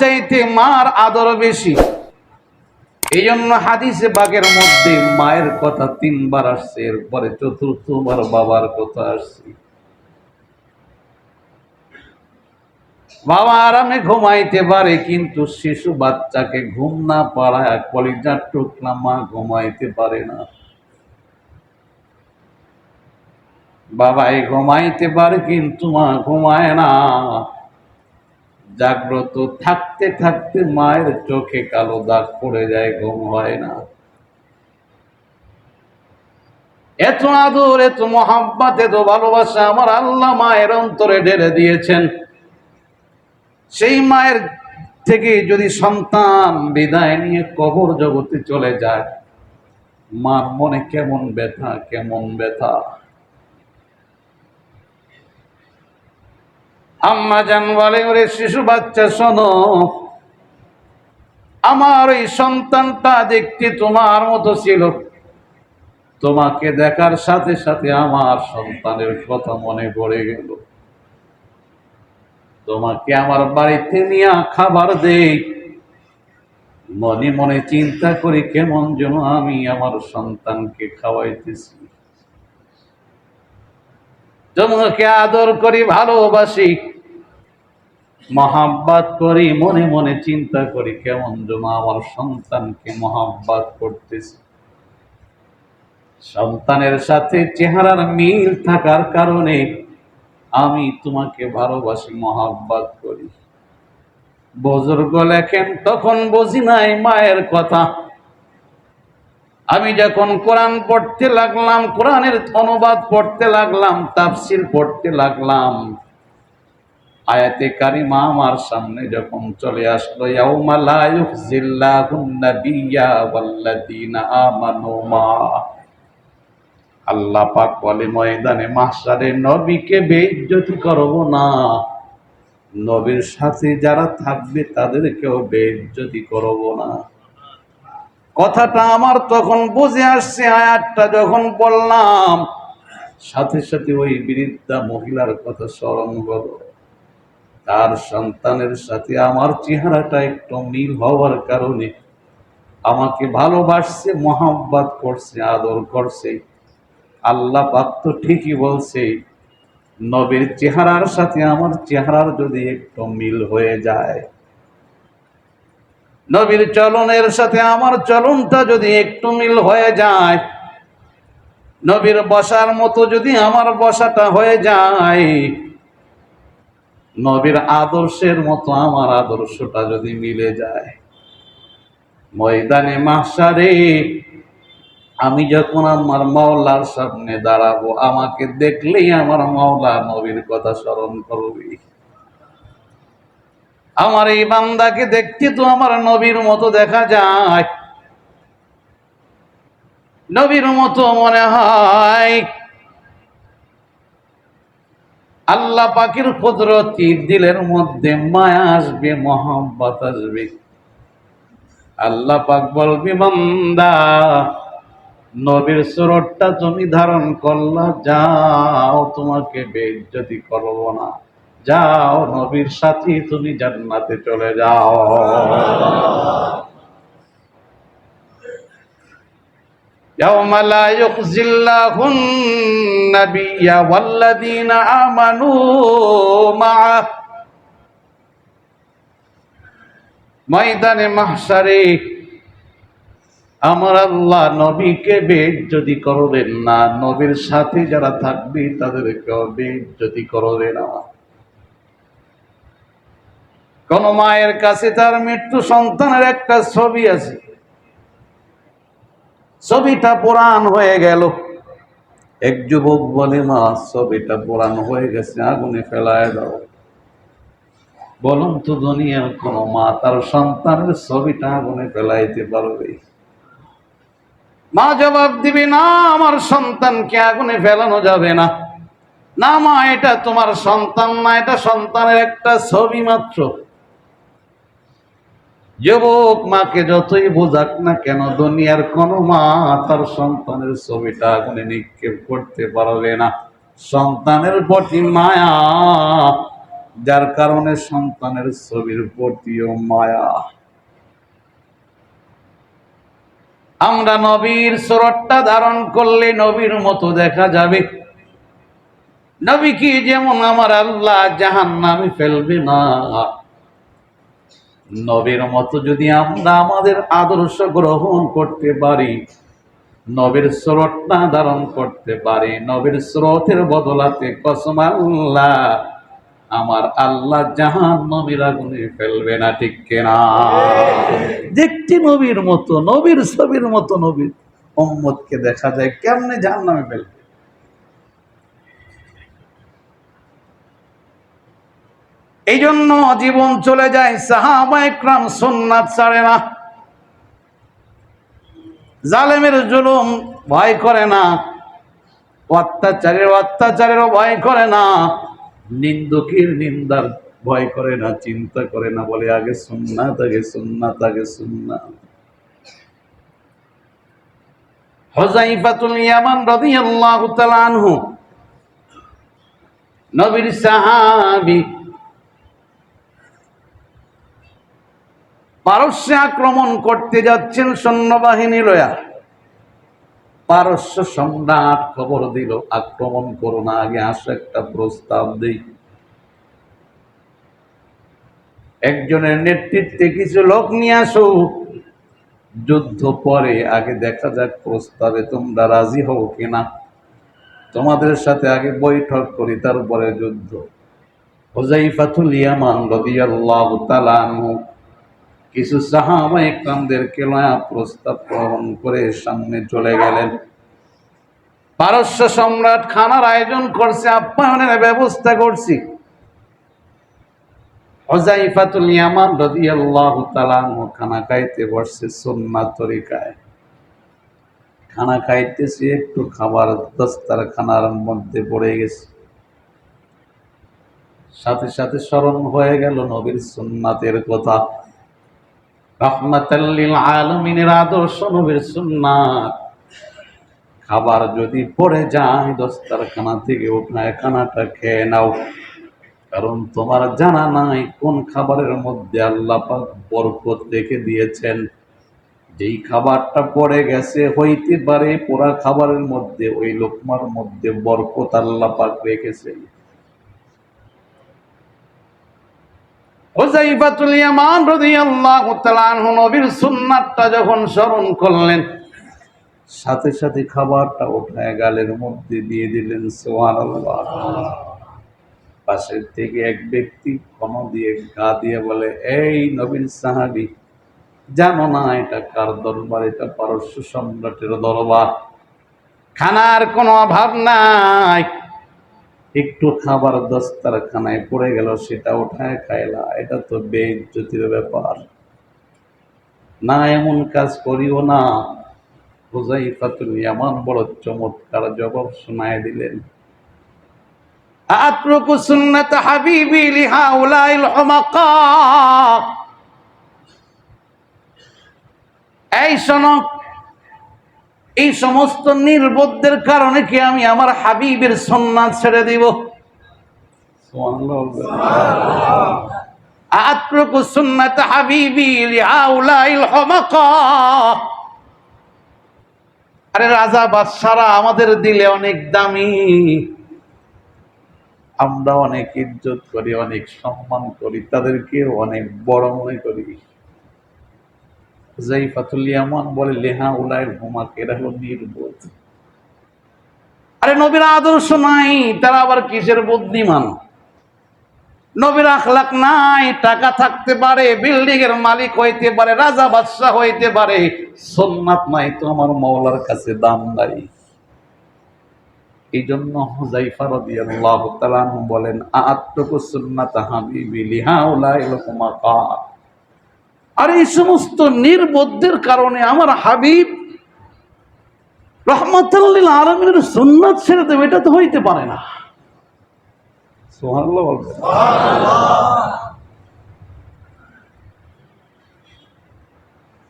চাইতে মার আদর বেশি। এই জন্য হাদিসে বাগের মধ্যে মায়ের কথা তিনবার আসছে, এরপরে চতুর্থবার বাবার কথা আসছে। বাবা আরামে ঘুমাইতে পারে, কিন্তু শিশু বাচ্চাকে ঘুম না পাড়ায় কলিজার টুকলা মা ঘুমাইতে পারে না। বাবাই ঘুমাইতে পারে, কিন্তু মা ঘুমায় না। জাগ্রত, থাকতে থাকতে মায়ের চোখে কালো দাগ পড়ে যায়, ঘুম হয় না। এত আদর, এত মহাব্বাত, এত ভালোবাসা আমার আল্লাহ মায়ের অন্তরে ঢেলে দিয়েছেন। সেই মায়ের থেকে যদি সন্তান বিদায় নিয়ে কবর জগতে চলে যায়, মার মনে কেমন ব্যথা কেমন ব্যথা? আম্মা জান বলে ওরে শিশু বাচ্চা শোনো। আমার ওই সন্তানটা দেখতে তোমার মতো ছিল। তোমাকে দেখার সাথে সাথে আমার সন্তানের কথা মনে পড়ে গেল। তোমাকে আমার বাড়িতে নিয়ে খাবার দেই। মনে মনে চিন্তা করি কেমন যেন আমি আমার সন্তানকে খাওয়াইতেছি। তোমাকে আদর করি ভালোবাসি। মহাব্বাত করি, মনে মনে চিন্তা করি, কেমন যেন আমার সন্তানকে মহাব্বাত করতেছি। সন্তানের সাথে চেহারার মিল থাকার কারণে আমি তোমাকে ভালোবাসি, মহাব্বাত করি। বুজুর্গ লেখেন, তখন বুঝি নাই মায়ের কথা। আমি যখন কোরআন পড়তে লাগলাম, কোরআনের অনুবাদ পড়তে লাগলাম, তাফসির পড়তে লাগলাম আয়াতে কারিমা আমার সামনে যখন চলে আসলো আল্লাহ পাক বলে, ময়দানে মাহশারে নবীকে বেইজ্জতি করব না। নবীর সাথে যারা থাকবে তাদেরকেও বেইজ্জতি করব না। কথাটা আমার তখন বুঝে আসছে, আয়াতটা যখন বললাম, সাথে সাথে ওই বৃদ্ধা মহিলার কথা স্মরণ হলো তার সন্তানের সাথে আমার চেহারাটা একটু মিল হওয়ার কারণে আমাকে ভালোবাসছে মোহাম্মত করছে, আদর করছে। আল্লাহ পাক তো ঠিকই বলছে, নবীর চেহারার সাথে আমার চেহারার যদি একটু মিল হয়ে যায়। নবীর চলনের সাথে আমার চলনটা যদি একটু মিল হয়ে যায়, নবীর বসার মতো যদি আমার বসাটা হয়ে যায় নবীর আদর্শের মতো আমার আদর্শটা যদি মিলে যায়। ময়দানে মাসারে আমি যখন আমার মাওলার সামনে দাঁড়াবো, আমাকে দেখলেই আমার মাওলা নবীর কথা স্মরণ করবি। আমার এই বান্দাকে দেখতে তো আমার নবীর মতো দেখা যায়। নবীর মতো মনে হয় আল্লাহ পাখির কুদরতি দিলের মধ্যে মায়া আসবে মোহাম্মত আসবে? আল্লাহ পাক বলবি, বান্দা, নবীর সুরটটা তুমি ধারণ করলা, যাও, তোমাকে বেজ্জতি করব না। যাও, নবীর সাথে, তুমি জান্নাতে চলে যাও। يوم لا يخزي الله النبي والذين آمنوا معه ময়দানে মাহসারে আমার আল্লাহ নবীকে বেজ্জতি করবেন না নবীর সাথে যারা থাকবে তাদেরকেও বেজ্জতি করবে না কোন মায়ের কাছে তার মৃত্যু সন্তানের একটা ছবি আছে ছবিটা পুরান হয়ে গেল। এক যুবক বলে মা ছবিটা পুরান হয়ে গেছে আগুনে ফেলায় দাও। বলুন তো দুনিয়ার কোন মা তার সন্তানের ছবিটা আগুনে ফেলাইতে পারবে? মা জবাব দিবে না আমার সন্তানকে আগুনে ফেলানো যাবে না। না মা এটা তোমার সন্তান না এটা সন্তানের একটা ছবি মাত্র। যুবক মাকে যতই বোঝাক না কেন, দুনিয়ার কোনো মা তার সন্তানের ছবিটা আগুনে নিক্ষেপ করতে পারবে না। সন্তানের প্রতি মায়া, যার কারণে সন্তানের ছবির প্রতিও মায়া। আমরা নবীর সুরতটা ধারণ করলে নবীর মতো দেখা যাবে। নবী কি যেমন আমার আল্লাহ জাহান নামে ফেলবে না। নবীর মতো যদি আমরা আমাদের আদর্শ গ্রহণ করতে পারি, নবীর স্রোতটা ধারণ করতে পারি, নবীর স্রোতের বদলাতে কসম আল্লাহ, আমার আল্লাহ জাহান নবীর আগুনে ফেলবে না, ঠিক কেনা? দেখতে নবীর মতো, নবীর ছবির মতো নবীর মোহাম্মদকে দেখা যায় কেমনে জাহান নামে ফেলবে? এই জন্য জীবন চলে যায় সাহাবা একরাম সোননাথ ছাড়ে না। জালেমের জুলুম ভয় করে না, অত্যাচারের অত্যাচারেরও ভয় করে না, নিন্দুকের নিন্দার ভয় করে না, চিন্তা করে না, বলে আগে সুন্নাত আগে সুন্নাত আগে সুন্নাত। হজাইফাতুল ইয়ামান রাদিয়াল্লাহু তাআলা আনহু। নবীর সাহাবী পারস্যে আক্রমণ করতে যাচ্ছেন সৈন্যবাহিনী লয়া। পারস্য সম্রাট খবর দিল, আক্রমণ করো না, আগে আসো, একটা প্রস্তাব দেই। একজনের নেতৃত্বে কিছু লোক নিয়ে আসো। যুদ্ধ পরে আগে দেখা যাক প্রস্তাবে তোমরা রাজি হও কিনা তোমাদের সাথে আগে বৈঠক করি, তারপরে যুদ্ধ। হোজাইফাতুল ইয়ামান রাদিয়াল্লাহু তাআলা আনহু কিছু সাহাবা একরামদেরকে লয়া প্রস্তাব গ্রহণ করে সামনে চলে গেলেন। পারস্য সম্রাট খানার আয়োজন করছে, আপ্যায়নের ব্যবস্থা করছি। হজাইফাতুল ইয়ামান রাদিয়াল্লাহু তাআলা খানা খাইতে বসছে সুন্নাত তরিকায়। খানা খাইতেছে, একটু খাবার দস্তার খানার মধ্যে পড়ে গেছে। সাথে সাথে স্মরণ হয়ে গেল নবীর সুন্নাতের কথা। রহমাতাল্লিল আলমিনের আদর্শ নবীর খাবার যদি পড়ে যায়, দস্তারখানা থেকে ওখানে খানাটা খেয়ে নাও। কারণ তোমার জানা নাই কোন খাবারের মধ্যে আল্লাহ পাক বরকত রেখে দিয়েছেন। যেই খাবারটা পড়ে গেছে, হইতে পারে পোড়া খাবারের মধ্যে, ওই লোকমার মধ্যে বরকত আল্লাহ পাক হুজাইফাতুল ইয়ামান রাদিয়াল্লাহু তাআলা আনহু নবীর সুন্নাতটা যখন স্মরণ করলেন, সাথে সাথে খাবারটা উঠায় গালের মধ্যে দিয়ে দিলেন, সুবহানাল্লাহ। পাশের থেকে এক ব্যক্তি ক্ষণ দিয়ে, গা দিয়ে বলে, এই নবীন সাহাবি, জানো না এটা কার দরবার? এটা পারস্য সম্রাটের দরবার। খানার কোনো অভাব নাই। একটু খাবার দস্তার খানায় পড়ে গেল, সেটা ওঠায় খাইলা। এটা তো বেজ্জতির ব্যাপার। না, এমন কাজ করিও না। হুজাইফাতুল ইয়ামান, বড় চমৎকার জবাব শোনায় দিলেন। আত্রকু সুন্নাত হাবিবি লিহাউলাইল হুমাকা। এই শোনো এই সমস্ত নির্বোধদের কারণে কি আমি আমার হাবিবের সন্ন্যাস ছেড়ে দিব? আত্রকু সুন্নাত হাবিবি লিহাউলাইল হুমাকা। আরে রাজা বাদশারা, আমাদের দিলে অনেক দামি। আমরা অনেক ইজ্জত করি, অনেক সম্মান করি তাদেরকে অনেক বড় মনে করি। জাইফাতুল ইয়ামান বলে, লেহা উলাইল হুমাক, এরা হলো নির্বোধ। আরে নবীর আদর্শ নাই, তারা আবার কিসের বুদ্ধিমান? নবীর আখলাক নাই, টাকা থাকতে পারে বিল্ডিং এর মালিক হইতে পারে, রাজা বাদশাহ হইতে পারে, সোননাথ নাই তো আমার মৌলার কাছে দাম নাই। এই জন্য হুজাইফা রাদিয়াল্লাহু তাআলা বলেন আত্মকু সুন্নাত হাবিবি লিহাউলাইল হুমাকা। আর এই সমস্ত নির্বোধদের কারণে আমার হাবিব রহমতুল্লিল আলমিনের সুন্নাত ছেড়ে দেবে এটা তো হইতে পারে না।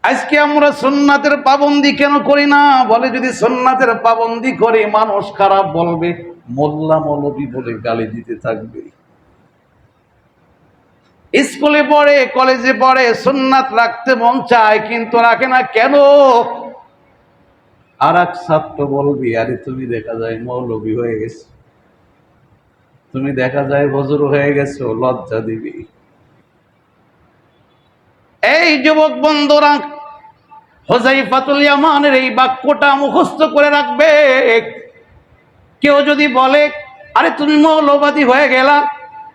আজকে আমরা সুন্নাতের পাবন্দি কেন করি না? বলে যদি সুন্নাতের পাবন্দি করে মানুষ খারাপ বলবে মোল্লা মৌলবী বলে গালি দিতে থাকবে। স্কুলে পড়ে, কলেজে পড়ে, সুন্নাত রাখতে মন চায়, কিন্তু রাখে না কেন? আর এক ছাত্র বলবি, আরে তুমি দেখা যায় মৌলবী হয়ে গেছো। তুমি দেখা যায় হজুর হয়ে গেছো, লজ্জা দিবি। এই যুবক বন্ধুরা হোজাইফাতুল ইয়ামানের এই বাক্যটা মুখস্থ করে রাখবে। কেউ যদি বলে, আরে তুমি মৌলবাদী হয়ে গেলা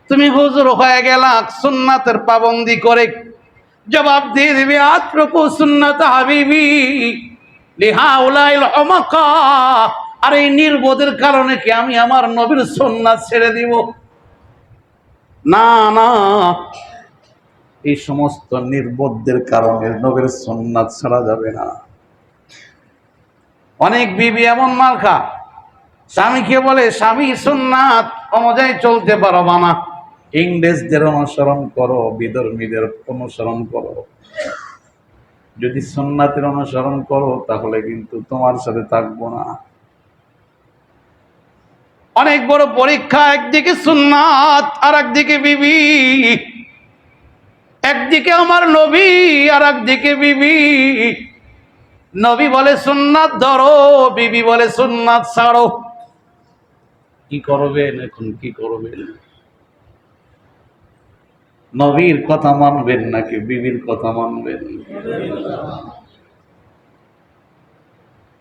তুমি হুজুর হয়ে গেলা, সুন্নাতের পাবন্দি করে জবাব দিয়ে দিবে আত্রকু সুন্নাত হাবিবি লিহাউলাইল হমাকা আর এই নির্বোধের কারণে কি আমি আমার নবীর সন্ন্যাস ছেড়ে দিব? না না। এই সমস্ত নির্বোধদের কারণে নবীর সুন্নাত ছাড়া যাবে না। অনেক বিবি এমন মার্কা, স্বামীকে বলে, স্বামী, সুন্নাত অনুযায়ী চলতে পারবা না। ইংরেজদের অনুসরণ করো, বিধর্মীদের অনুসরণ করো। যদি সুন্নাতের অনুসরণ করো, তাহলে কিন্তু তোমার সাথে থাকব না। অনেক বড় পরীক্ষা, একদিকে সুন্নাত আর একদিকে বিবি। একদিকে আমার নবী আর একদিকে বিবি। নবী বলে সুন্নাত ধরো, বিবি বলে সুন্নাত ছাড়ো। কি করবেন এখন, কি করবেন? নবীর কথা মানবেন নাকি বিবির কথা মানবেন?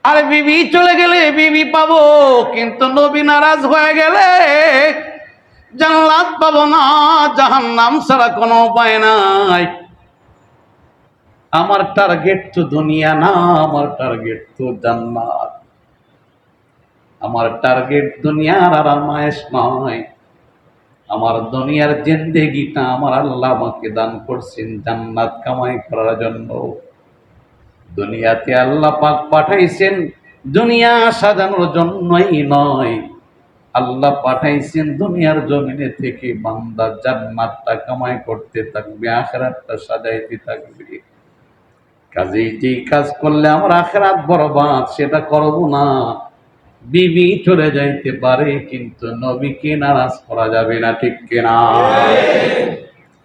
আরে বিবি চলে গেলে বিবি পাবো, কিন্তু নবী নারাজ হয়ে গেলে জান্নাত পাবো না, জাহান্নাম ছাড়া কোনো উপায় নাই। আমার টার্গেট তো দুনিয়া না, আমার টার্গেট তো জান্নাত। আমার টার্গেট দুনিয়ার আর আমায়েশ নয়। আমার দুনিয়ার জিন্দেগিটা আমার আল্লাহ আমাকে দান করছেন জান্নাত কামাই করার জন্য। দুনিয়াতে আল্লাহ পাক পাঠাইছেন, দুনিয়া সাজানোর জন্যই নয়। আল্লাহ পাঠাইছেন দুনিয়ার জমিনে থেকে বান্দা জান্নাতটা কামাই করতে থাকবে, আখেরাতটা সাজাইতে থাকবে। কাজেই যেই কাজ করলে আমার আখেরাত বরবাদ, সেটা করব না। বিবি চলে যাইতে পারে, কিন্তু নবীকে নারাজ করা যাবে না, ঠিক কিনা?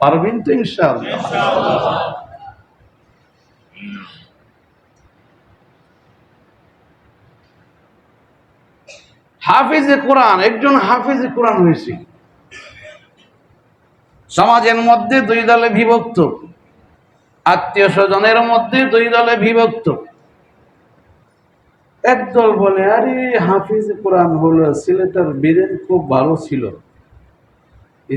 পারবেন তো ইনশাআল্লাহ। হাফিজে কোরআন, একজন হাফিজে কোরআন হয়েছে। সমাজের মধ্যে দুই দলে বিভক্ত, আত্মীয় স্বজনের মধ্যে দুই দলে বিভক্ত। একদল বলে, আরে হাফিজ কোরআন হলো ছেলেটার বেরেন খুব ভালো ছিল।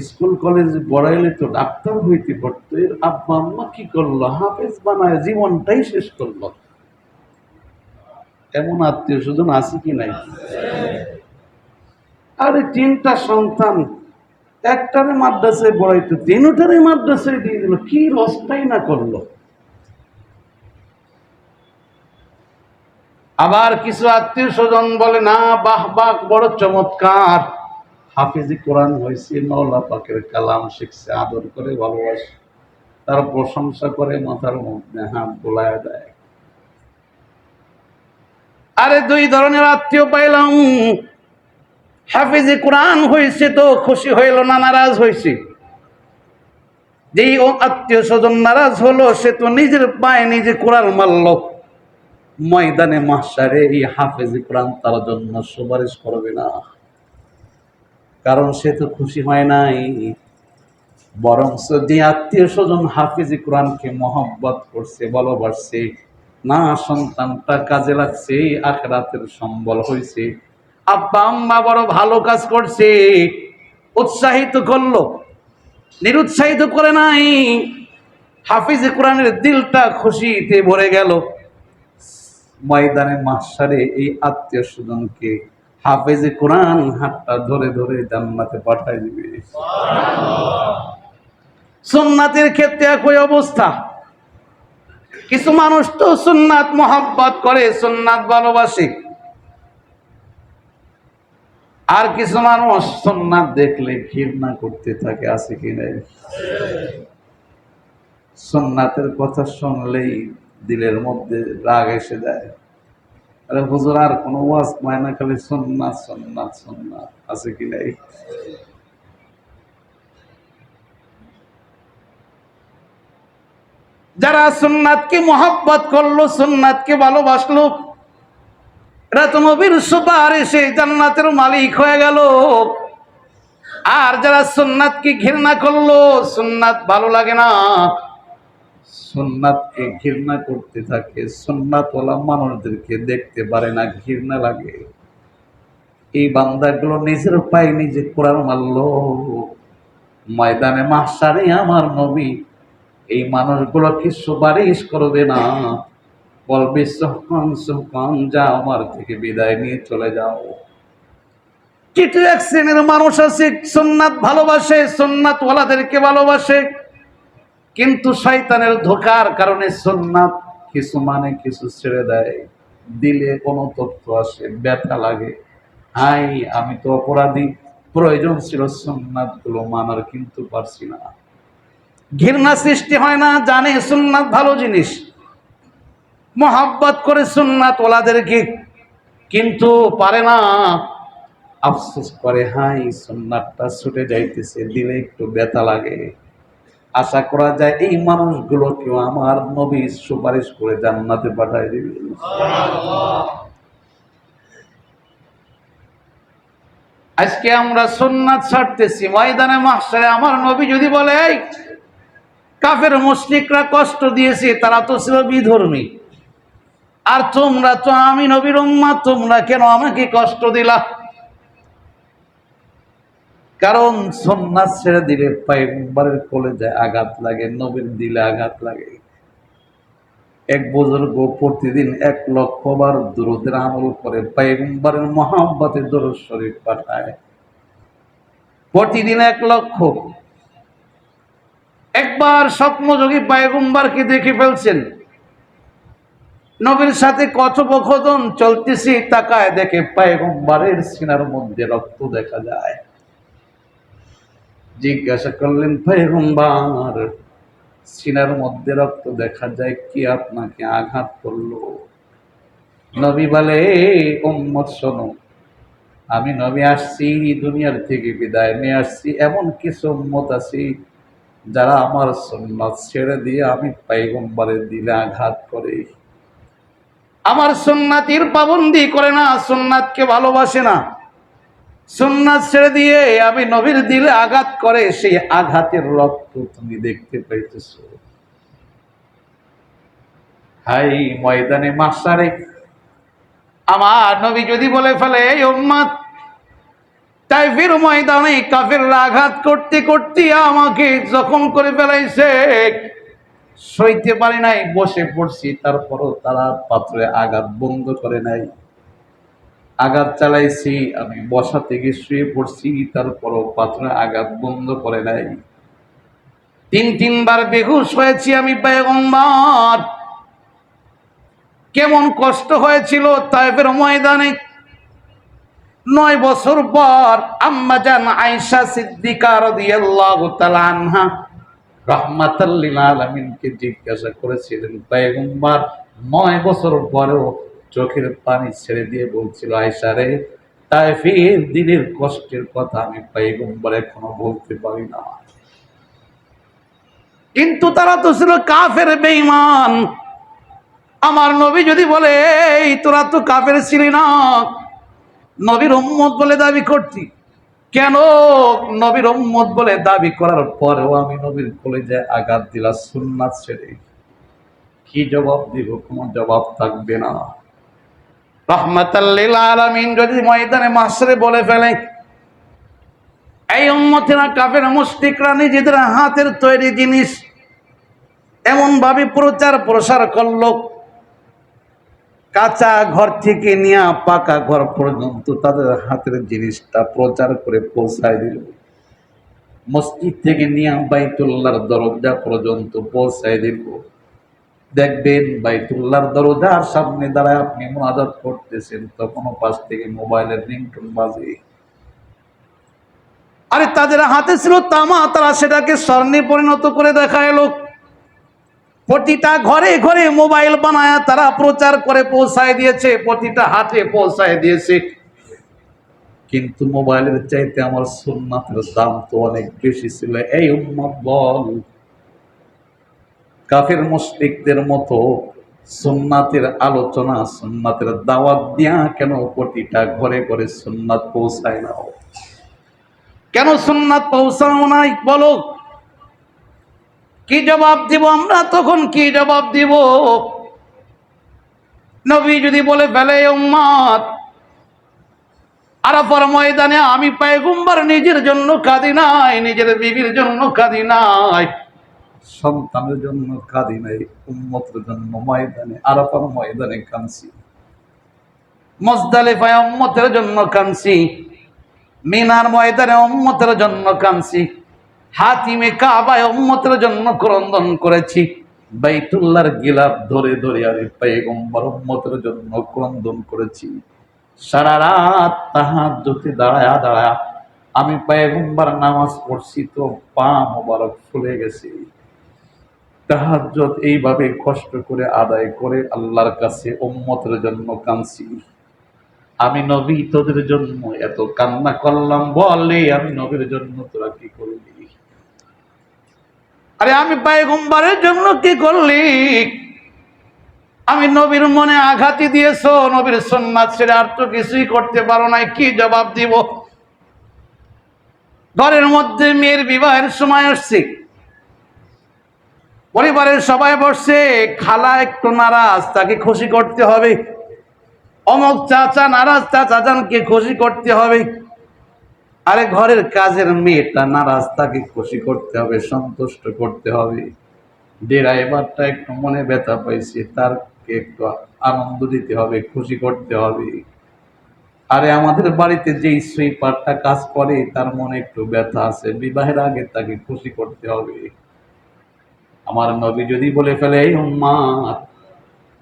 স্কুল, কলেজ পড়াইলে তো ডাক্তার হইতে পারতো। এর আব্বা আম্মা কি করল? হাফিজ বানায় জীবনটাই শেষ করল। এমন আত্মীয় স্বজন আছে কি নাই? আরে তিনটা সন্তান, একটারে মাদ্রাসায় পড়াইতো, তিনটারে মাদ্রাসায় দিয়ে দিল। কি রসটাই না করল? আবার কিছু আত্মীয় স্বজন বলে, না, বাহ বাহ, বড় চমৎকার। হাফিজি কোরআন হয়েছে মৌলা পাকের কালাম শিখছে, আদর করে, ভালোবাসে। তার প্রশংসা করে, মাথার মধ্যে হাত বোলায় দেয়। আরে দুই ধরনের আত্মীয় পাইলাম। হাফিজি কোরআন হয়েছে তো খুশি হইল না নারাজ হয়েছে যেই আত্মীয় স্বজন নারাজ হলো, সে তো নিজের পায়ে নিজে কোরআন মারল। ময়দানে মাসারে এই হাফেজি কোরআন তার জন্য সুপারিশ করবে না। কারণ সে তো খুশি হয় নাই। বরং যে আত্মীয় স্বজন হাফিজি কোরআনকে মহব্বত করছে, ভালোবাসছে, না সন্তানটা কাজে লাগছে, আখরাতের সম্বল হয়েছে আব্বা, আম্মা বড় ভালো কাজ করছে, উৎসাহিত করল, নিরুৎসাহিত করে নাই। হাফিজ কোরআনের দিলটা খুশিতে ভরে গেল। ময়দানে মাসারে এই আত্মীয় স্বজনকে হাফেজে কোরআন হাতটা ধরে ধরে জান্নাতে পাঠাই দিবে। সুন্নাতের ক্ষেত্রে একই অবস্থা। কিছু মানুষ তো সুন্নাত মোহাব্বত করে, সুন্নাত ভালোবাসে। আর কিছু মানুষ সুন্নাত দেখলে ঘৃণা করতে থাকে, আছে কি নাই? সুন্নাতের কথা শুনলেই দিলের মধ্যে রাগ এসে যায়। আরে হুজুর আর কোনো ওয়াজ হয় না, খালি সুন্নাত সুন্নাত সুন্নাত, আছে কি নাই? যারা সুন্নাতকে মোহাব্বত করল, সুন্নাতকে ভালোবাসলো, এরা তো নবীর সুপারিশে জান্নাতের মালিক হয়ে গেল। আর যারা সুন্নাতকে ঘৃণা করল, সুন্নাত ভালো লাগে না। সুন্নাতকে ঘৃণা করতে থাকে। সুন্নাতওয়ালা মানুষদেরকে দেখতে পারে না, ঘৃণা লাগে। এই বান্দাগুলো নিজের পায়ে নিজে কোরআন মারলো। ময়দানে মাসারে আমার নবী, এই মানুষগুলোকে সুপারিশ করবে না? বলবে সোহান সোহান যা আমার থেকে বিদায় নিয়ে চলে যাও। কিছু এক শ্রেণির মানুষ আছে সোননাথ ভালোবাসে সোননাথ ওয়ালাদেরকে ভালোবাসে। কিন্তু শয়তানের ধোকার কারণে সোননাথ কিছু মানে কিছু ছেড়ে দেয়। দিলে কোনো তথ্য আসে, ব্যথা লাগে। হাই, আমি তো অপরাধী। প্রয়োজন ছিল সোননাথগুলো মানার, কিন্তু পারছি না। ঘৃণা সৃষ্টি হয় না, জানে সুন্নাত ভালো জিনিস। মোহাব্বত করে সুন্নাত ওলাদেরকে, কিন্তু পারে না। আফসোস করে, হাই, সুন্নাতটা ছুটে যাইতেছে, দিলে একটু ব্যথা লাগে। আশা করা যায় এই মানুষগুলোকেও আমার নবী সুপারিশ করে জান্নাতে পাঠায় দিবে। আজকে আমরা সুন্নাত ছাড়তেছি ময়দানে মাসারে আমার নবী যদি বলে "এই, কাফের মুশরিকরা কষ্ট দিয়েছে তারা তো ছিল বিধর্মী। আর তোমরা তো আমি নবীর উম্মা তোমরা কেন আমাকে কষ্ট দিলা? কারণ সন্ন্যাস ছেড়ে দিলে পাইম্বারের কোলে যায় আঘাত লাগে, নবীর দিলে আঘাত লাগে। এক বুজুর্গ প্রতিদিন এক লক্ষ বার দুরুদের আমল করে পাইম্বারের মহাব্বতে দরুদ শরীফ পাঠায়। প্রতিদিন এক লক্ষ। একবার স্বপ্নযোগী পায়গম্বারকে দেখে ফেলছেন। নবীর সাথে কথোপকথন চলতেছি, তাকায় দেখে পায়গম্বারের সিনার মধ্যে রক্ত দেখা যায়। জিজ্ঞাসা করলেন পায়গম্বার সিনার মধ্যে রক্ত দেখা যায়, কি আপনাকে আঘাত করল? নবী বলে উম্মত, শোনো। আমি নবী আসছি, দুনিয়ার থেকে বিদায় নিয়ে আসছি। এমন কিছু উম্মত আছি যারা আমার সুন্নাত ছেড়ে দিয়ে আমি পাইগম্বারের দিলে আঘাত করে। আমার সুন্নাতির পাবন্দি করে না, সুন্নাতকে ভালোবাসে না। সুন্নাত ছেড়ে দিয়ে আমি নবীর দিলে আঘাত করে, সেই আঘাতের রক্ত তুমি দেখতে পাইতেছ। হাই ময়দানে মাসারে আমার নবী যদি বলে ফেলে, এই উম্মাদ তাই ফির ময়দানে কাফের আঘাত করতে করতে আমাকে জখম করে ফেলাইছে। সইতে পারি নাই, বসে পড়ছি, তারপরও তারা পাত্রে আঘাত বন্ধ করে নাই। আঘাত চালাইছি, আমি বসা থেকে শুয়ে পড়ছি, তারপরও পাত্রে আঘাত বন্ধ করে নাই। তিন, তিনবার বেহুশ হয়েছি আমি পেগম্বার কেমন কষ্ট হয়েছিল তাইফের ময়দানে। নয় বছর পর আম্মা জান আয়েশা সিদ্দিকা রাদিয়াল্লাহু তাআলা আনহা রাহমাতাল্লিল আলামিনকে জিজ্ঞাসা করেছিলেন, পয়গম্বর, নয় বছর পরেও চোখের পানি ছেড়ে দিয়ে বলছিল, আয়েশা রে, তাইফের দিনের কষ্টের কথা আমি পয়গম্বর এখনও বলতে পারি না। কিন্তু তারা তো ছিল কাফের বেঈমান। আমার নবী যদি বলে, এই, তোরা তো কাফের ছিলি না। নবীর উম্মত বলে দাবি করতি কেন? নবীর উম্মত বলে দাবি করার পরেও আমি নবীর কলেজে আঘাত দিলা সুন্নাত ছেড়ে কি জবাব দিব? কোনো জবাব থাকবে না। রহমাতাল্লিল আলামিন যদি ময়দানে মাসরে বলে ফেলে, এই উম্মতেরা কাফের মুশরিকরা নিজেদের হাতের তৈরি জিনিস এমন ভাবে প্রচার প্রসার করল, কাঁচা ঘর থেকে নিয়ে পাকা ঘর পর্যন্ত তাদের হাতের জিনিসটা প্রচার করে পৌঁছায় দিল। মসজিদ থেকে নিয়ে বাইতুল্লাহর দরজা পর্যন্ত পৌঁছায় দিল। দেখবেন বাইতুল্লাহর দরজার সামনে দাঁড়ায় আপনি মোনাজাত করতেছেন তখনও পাশ থেকে মোবাইলের রিংটোন বাজে। আরে, তাদের হাতে ছিল তামা, তারা সেটাকে স্বর্ণে পরিণত করে দেখায় লোক প্রতিটা ঘরে ঘরে মোবাইল বানায়, তারা প্রচার করে, পৌঁছায় দিয়েছে, প্রতিটা হাতে পৌঁছায় দিয়েছে। কিন্তু মোবাইলের চাইতে আমার সুন্নাতের দাম তো অনেক বেশি ছিল। এই উম্মত বল। কাফের মুশরিকদের মতো সুন্নাতের আলোচনা, সুন্নাতের দাওয়াত দিয়া কেন প্রতিটা ঘরে ঘরে সুন্নাত পৌঁছায় না? কেন সুন্নাত পৌঁছানো নাই? বলো। কি জবাব দিব আমরা? তখন কি জবাব দিব? নবী যদি বলে ফেলে উম্মাদ, আরাফার ময়দানে আমি পায়গুম্বার নিজের জন্য কাঁদি নাই, নিজের বিবির জন্য কাঁদি নাই। সন্তানের জন্য কাঁদি নাই, উম্মতের জন্য ময়দানে, আরাফার ময়দানে কাঁদছি। মজদালিফায় উম্মতের জন্য কাঁদছি, মিনার ময়দানে উম্মতের জন্য কাঁদছি, হাতিমে কাবায় উম্মতের জন্য ক্রন্দন করেছি। বাইতুল্লাহর গিলাপ ধরে ধরে আমি পেগম্বর উম্মতের জন্য ক্রন্দন করেছি। সারা রাত তাহার জ্যোতি দাঁড়ায়া দাঁড়ায়া আমি পেগম্বর নামাজ পড়ছি তো পা মোবারক ফুলে গেছে। তাহাজ্জত এইভাবে কষ্ট করে আদায় করে আল্লাহর কাছে উম্মতের জন্য কাঁদছি। আমি নবী, তোদের জন্য এত কান্না করলাম, বলে আমি নবীর জন্য তোরা কি করলি? আরে আমি পায়গম্বরের জন্য কি করলি? আমি নবীর মনে আঘাতই দিয়েছ, নবীর সন্ন্যাত ছেড়ে আর তো কিছুই করতে পারো নাই, কি জবাব দিব? ঘরের মধ্যে মেয়ের বিবাহের সময় আসছে। পরিবারের সবাই বসছে, খালা একটু নারাজ, তাকে খুশি করতে হবে। অমক চাচা নারাজ, চাচা জানকে খুশি করতে হবে। আরে ঘরের কাজের মেয়েটা নারাজ, তাকে খুশি করতে হবে, সন্তুষ্ট করতে হবে। ড্রাইভারটা একটু মনে ব্যথা পাইছে, তারকে একটু আনন্দ দিতে হবে, খুশি করতে হবে। আরে আমাদের বাড়িতে যেই সুইপারটা কাজ করে, তার মনে একটু ব্যথা আছে, বিবাহের আগে তাকে খুশি করতে হবে। আমার নবী যদি বলে ফেলে, এই উম্মাদ,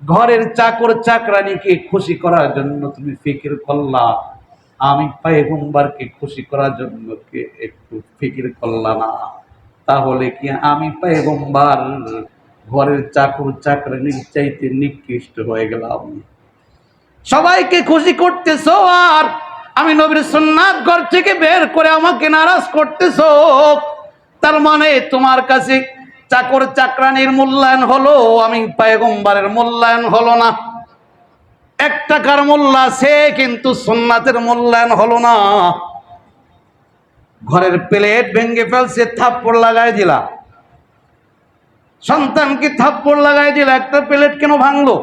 ঘরের চাকর চাকরানিকে খুশি করার জন্য তুমি ফিকির করলা। আমি পায়গম্বারকে খুশি করার জন্য কে একটু ফিকির করলা না। তাহলে কি আমি পায়গম্বার ঘরের চাকর চাকরানির চাইতে নিকৃষ্ট হয়ে গেলাম? সবাইকে খুশি করতেছো আর আমি নবীর সুন্নাত ঘর থেকে বের করে আমাকে নারাজ করতেছো। তার মানে তোমার কাছে চাকর চাকরানির মূল্যায়ন হলো, আমি পায়গম্বারের মূল্যায়ন হলো না। এক টাকার মূল্য আছে, কিন্তু সুন্নাতের মূল্যায়ন হলো না। ঘরের প্লেট ভেঙে ফেলছে, থাপ্পড় লাগাই দিলা। সন্তানকে থাপ্পড় লাগাই দিলা? একটা প্লেট কেন ভাঙলো?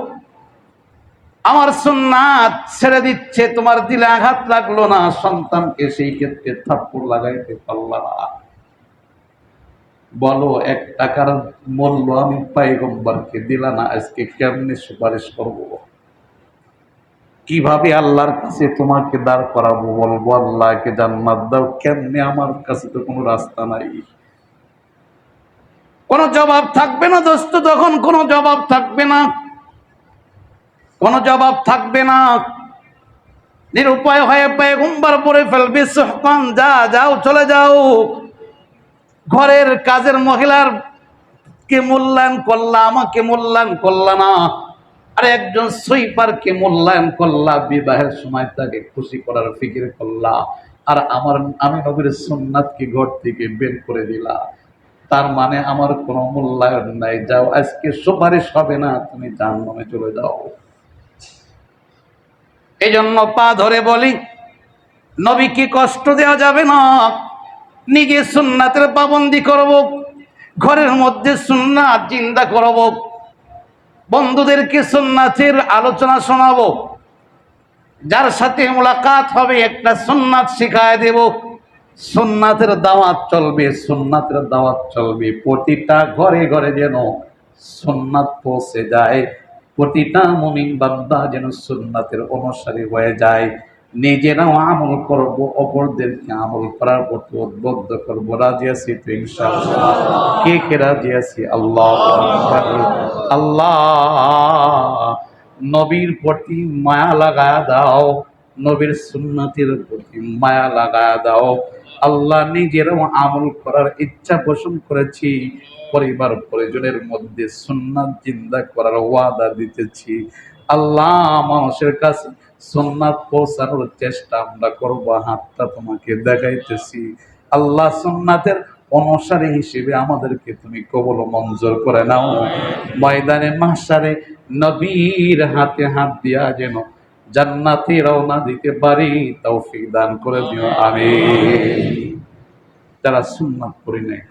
আমার সুন্নাত ছেড়ে দিচ্ছে, তোমার দিলে আঘাত লাগল না। সন্তানকে সেই ক্ষেত্রে থাপ্পড় লাগাইতে পারলা না। বলো, এক টাকার মূল্য আমি পাইগম্বরকে দিলা না, আজকে কেমনে সুপারিশ করব? কীভাবে আল্লাহর কাছে তোমাকে দাঁড় করাবো বলব? আল্লাহকে জান্নাত দাও, কেমনে আমার কাছে তো কোনো রাস্তা নাই। কোনো জবাব থাকবে না দোস্ত, তখন কোনো জবাব থাকবে না। কোনো জবাব থাকবে না। নিরুপায় হয়ে পেগুম্বার পরে ফেলবি যা যাও, চলে যাও। ঘরের কাজের মহিলার কে মূল্যায়ন করলা, আমাকে মূল্যায়ন করলা না। আর একজন সুইপারকে মূল্যায়ন করলা, বিবাহের সময় তাকে খুশি করার ফিকির করলা। আর আমার, আমি নবীর সুন্নাতকে ঘর থেকে বের করে দিলা। তার মানে আমার কোনো মূল্যায়ন নাই। যাও, আজকে সুপারিশ হবে না, তুমি জাহান্নামে চলে যাও। এই জন্য পা ধরে বলি, নবীকে কষ্ট দেওয়া যাবে না। নিজে সুন্নাতের পাবন্দি করব, ঘরের মধ্যে সুন্নাত চিন্তা করব, বন্ধুদেরকে সুন্নাতের আলোচনা শোনাবো, যার সাথে মোলাকাত হবে একটা সুন্নাত শিখায় দেব, সুন্নাতের দাওয়াত চলবে, সুন্নাতের দাওয়াত চলবে, প্রতিটা ঘরে ঘরে যেন সুন্নাত পৌঁছে যায়, প্রতিটা মমিন বান্দা যেন সুন্নাতের অনুসারী হয়ে যায়। নিজেরাও আমল করব, অপরদেরকে আমল করার প্রতি উদ্বুদ্ধ করব। রাজি আছি তো কে কে রাজি আছি? আল্লাহ আল্লাহ, নবীর প্রতি মায়া লাগায়া দাও। নবীর সুন্নতির প্রতি মায়া লাগায়া দাও। আল্লাহ নিজেরাও আমল করার ইচ্ছা পোষণ করেছি। পরিবার পরিজনের মধ্যে সুন্নাত জিন্দা করার ওয়াদা দিতেছি। আল্লাহ মানুষের কাছে সুন্নাত পৌঁছানোর চেষ্টা আমরা করব, হাতটা তোমাকে দেখাইতেছি। আল্লাহ অনুসারী হিসেবে আমাদেরকে তুমি কবল মঞ্জুর করে নাও। ময়দানে মাসারে নবীর হাতে হাত দিয়া যেন জান্নাতে রওনা দিতে পারি, তৌফিক দান করে দিও আমি যারা সুন্নাত নাই